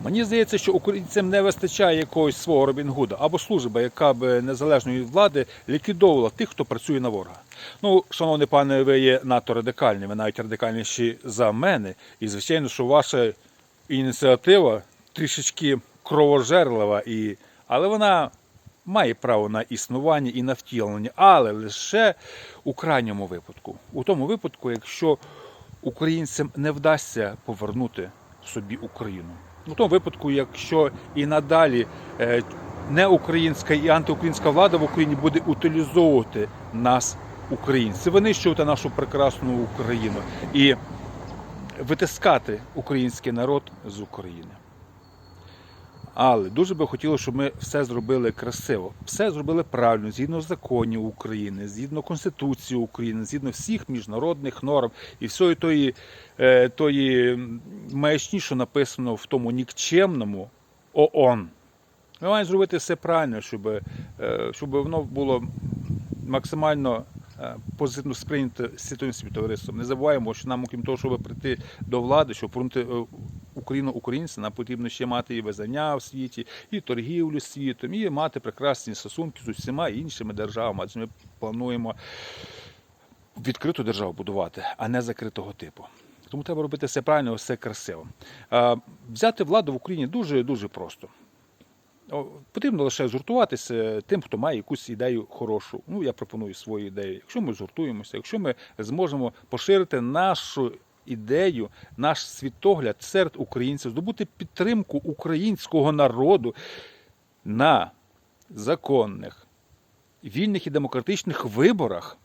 Мені здається, що українцям не вистачає якогось свого Робін Гуда або служби, яка б незалежної від влади ліквідовувала тих, хто працює на ворога. Ну, шановний пане, ви є надто радикальні, ви навіть радикальніші за мене. І звичайно, що ваша ініціатива трішечки кровожерлива, і... але вона має право на існування і на втілення, але лише у крайньому випадку. У тому випадку, якщо українцям не вдасться повернути собі Україну. У тому випадку, якщо і надалі е, неукраїнська і антиукраїнська влада в Україні буде утилізовувати нас, українців, винищувати нашу прекрасну Україну і витискати український народ з України. Але дуже би хотілося, щоб ми все зробили красиво, все зробили правильно, згідно законів України, згідно Конституції України, згідно всіх міжнародних норм і всієї тої, е, тої маячні, що написано в тому нікчемному ООН. Ми маємо зробити все правильно, щоб, е, щоб воно було максимально е, позитивно сприйнято світовим співтовариством. Не забуваємо, що нам, окрім того, щоб прийти до влади, щоб нам потрібно ще мати і визнання в світі, і торгівлю світом, і мати прекрасні стосунки з усіма іншими державами. Адже ми плануємо відкриту державу будувати, а не закритого типу. Тому треба робити все правильно, все красиво. Взяти владу в Україні дуже дуже просто. Потрібно лише згуртуватися тим, хто має якусь ідею хорошу. Ну, я пропоную свою ідею. Якщо ми згуртуємося, якщо ми зможемо поширити нашу ідею, наш світогляд серед українців, здобути підтримку українського народу на законних, вільних і демократичних виборах,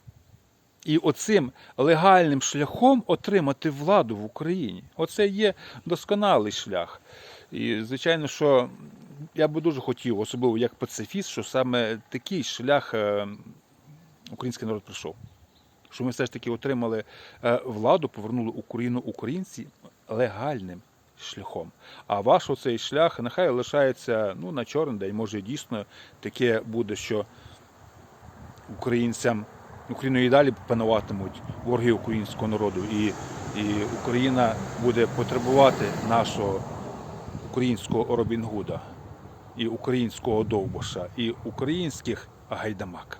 і оцим легальним шляхом отримати владу в Україні. Оце є досконалий шлях. І, звичайно, що я би дуже хотів, особливо як пацифіст, що саме такий шлях е, український народ пройшов. Що ми все ж таки отримали е, владу, повернули Україну українці легальним шляхом. А ваш оцей шлях нехай лишається ну, на чорний день. Може дійсно таке буде, що українцям Україною і далі пануватимуть вороги українського народу, і, і Україна буде потребувати нашого українського Робін Гуда, і українського Довбуша, і українських гайдамак.